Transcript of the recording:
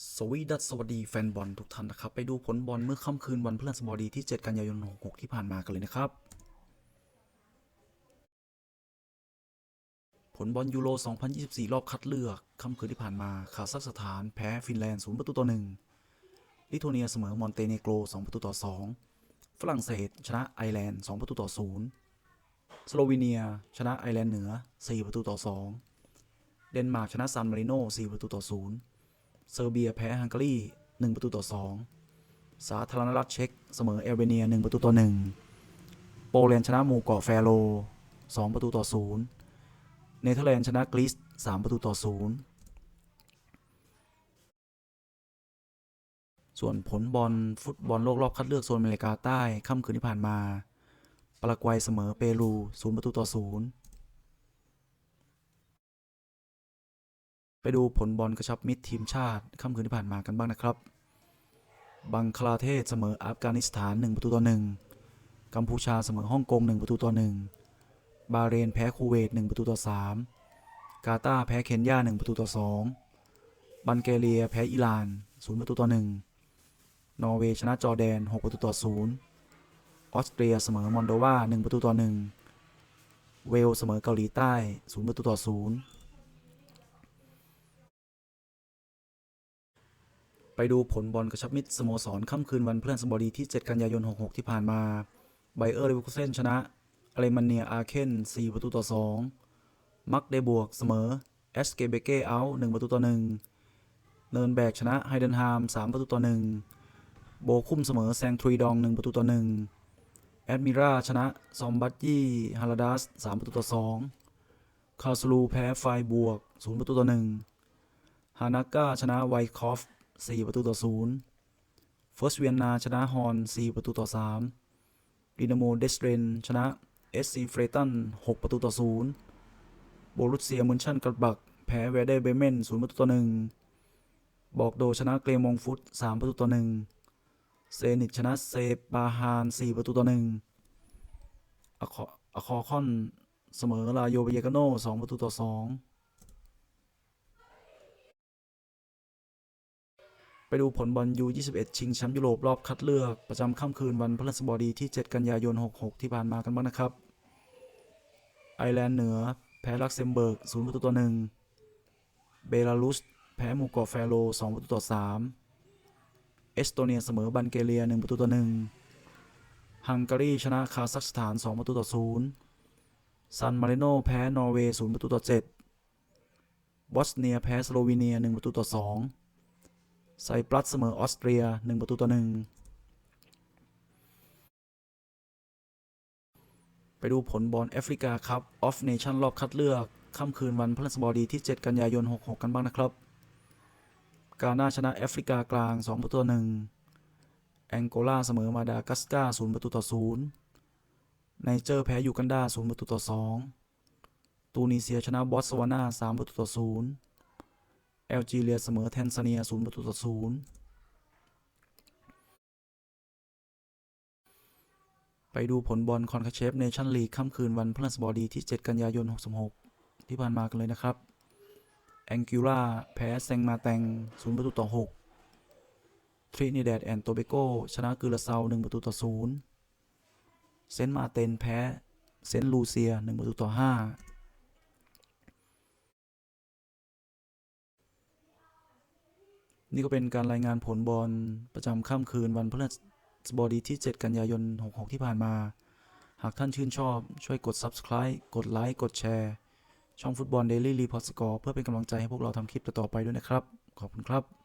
สวีดัสสวัสดีแฟนบอลทุกท่านนะครับ ไปดูผลบอลเมื่อค่ำคืนวันพฤหัสบดีที่ 7 กันยายน 66 ที่ผ่านมากันเลยนะครับ ผลบอลยูโร 2024 รอบคัดเลือก ค่ำคืนที่ผ่านมาคาซัคสถานแพ้ฟินแลนด์ 0 ประตูต่อ 1 ลิทัวเนียเสมอมอนเตเนโกร 2 ประตูต่อ 2 ฝรั่งเศส ชนะไอร์แลนด์ 2 ประตูต่อ 0 สโลวีเนีย ชนะไอร์แลนด์เหนือ 4 ประตูต่อ 2 เดนมาร์กชนะซานมาริโน 4 ประตูต่อ 0 เซอร์เบียแพ้ฮังการี1 ประตูต่อ 2 สาธารณรัฐเช็กเสมอเอลเบเนีย 1 ประตูต่อ 1 โปแลนด์ชนะหมู่เกาะแฟโร 2 ประตูต่อ 0 เนเธอร์แลนด์ชนะกรีซ3 ประตูต่อ 0 ส่วนผลบอลฟุตบอลโลกรอบคัดเลือกโซนอเมริกาใต้ค่ำคืนที่ผ่านมาปารากวัยเสมอเปรู 0 ประตูต่อ 0 ไปดูผลบอลกระชับมิตรทีมชาติค่ำคืนที่ผ่านมากันบ้างนะครับ บังคลาเทศเสมออัฟกานิสถาน 1 ประตูต่อ 1 กัมพูชาเสมอฮ่องกง 1 ประตูต่อ 1 บาเรนแพ้คูเวต 1 ประตูต่อ 3 กาตาร์แพ้เคนยา 1 ประตูต่อ 2 บัลแกเรียแพ้อิหร่าน 0 ประตูต่อ 1 นอร์เวย์ชนะจอร์แดน 6 ประตูต่อ 0 ออสเตรียเสมอมอนโดวา 1 ประตูต่อ 1 เวลเสมอเกาหลีใต้ 0 ประตูต่อ 0 ดูผลบอลกระชับมิตรสโมสรค่ำคืนวันพฤหัสบดีที่ 7 กันยายน 66 ที่ผ่านมา ไบเออร์เลเวอร์คูเซนชนะอเลมันเนียอาเคน4 ประตูต่อ 2 มักเดบวกเสมอเอสเกเบเก้เอา1ประตูต่อ 1 เนินแบกชนะไฮเดนฮาม 3 ประตูต่อ 1 โบคุ้มเสมอแซงทรีดอง 1 ประตูต่อ 1 แอดมิราชนะซอมบัตยี่ฮาราดัส 3 ประตูต่อ 2 คาสลูแพ้ไฟบวก 0 ประตูต่อ 1 ฮานาก้าชนะไวคอฟ 4ประตูต่อศูนย์ฟิร์สเวียนนาชนะฮอน4ประตูต่อ3ดินาโมเดสเทรนชนะเอสซีเฟรตัน6ประตูต่อ0โบรุสเซียมุนชันกระบัก แพ้เวเดอร์เบเมน0ประตูต่อ1บอกโดชนะเกรมองฟุต3ประตูต่อ1เซนิตชนะเซบาฮาน4ประตูต่อ1อะคออะคอคอนเสมอลาโยเบเยกาโน2ประตูต่อ2 ไปดูผลบอลยู21 ชิงแชมป์ยุโรปรอบคัดเลือก ประจำค่ำคืนวันพฤหัสบดีที่ 7 กันยายน 66 ที่ผ่านมากันบ้างนะครับ ไอร์แลนด์เหนือ แพ้ลักเซมเบิร์ก 0 ประตูต่อ 1 เบลารุส แพ้หมู่เกาะแฟโร 2 ประตูต่อ 3 เอสโตเนียเสมอบัลแกเรีย 1 ประตูต่อ 1 ฮังการีชนะคาซัคสถาน 2 ประตูต่อ 0 ซันมาริโนแพ้นอร์เวย์ 0 ประตูต่อ 7 บอสเนียแพ้สโลวีเนีย 1 ประตูต่อ 2 ไซปรัสเสมอออสเตรีย 1 ประตูต่อ1ไปดูผลบอลแอฟริกาครับออฟเนชั่นรอบคัดเลือกค่ำคืนวันพฤหัสบดีที่ 7 กันยายน 66 กันบ้างนะครับ กาหน้าชนะแอฟริกากลาง 2 ประตูต่อ1แองโกลาเสมอมาดากัสการ์0ประตูต่อ0ไนเจอร์แพ้ยูกันดา0ประตูต่อ2ตูนิเซียชนะบอตสวานา3ประตูต่อ0 แอลจีเรียเสมอแทนซาเนีย0ประตูต่อ0ไปดูผลบอลคอนคาเชฟเนชั่นลีกค่ำคืนวันพฤหัสบดีที่ 7 กันยายน 66 ที่ผ่านมากันเลยนะครับ แองกิล่าแพ้แซงมาแตง0ประตูต่อ 6 ทรินิแดดแอนโตเบโกชนะกือราเซา1ประตูต่อ0เซนต์มาเตนแพ้เซนต์ลูเซีย1ประตูต่อ 5 นี่ก็เป็นการรายงานผลบอลประจำค่ำคืนวันพฤหัสบดีที่ 7 กันยายน 66 ที่ผ่านมา หากท่านชื่นชอบช่วยกด Subscribe กดไลค์กดแชร์ ช่องฟุตบอล Daily Report Score เพื่อเป็นกำลังใจให้พวกเราทำคลิปต่อๆไปด้วยนะครับ ขอบคุณครับ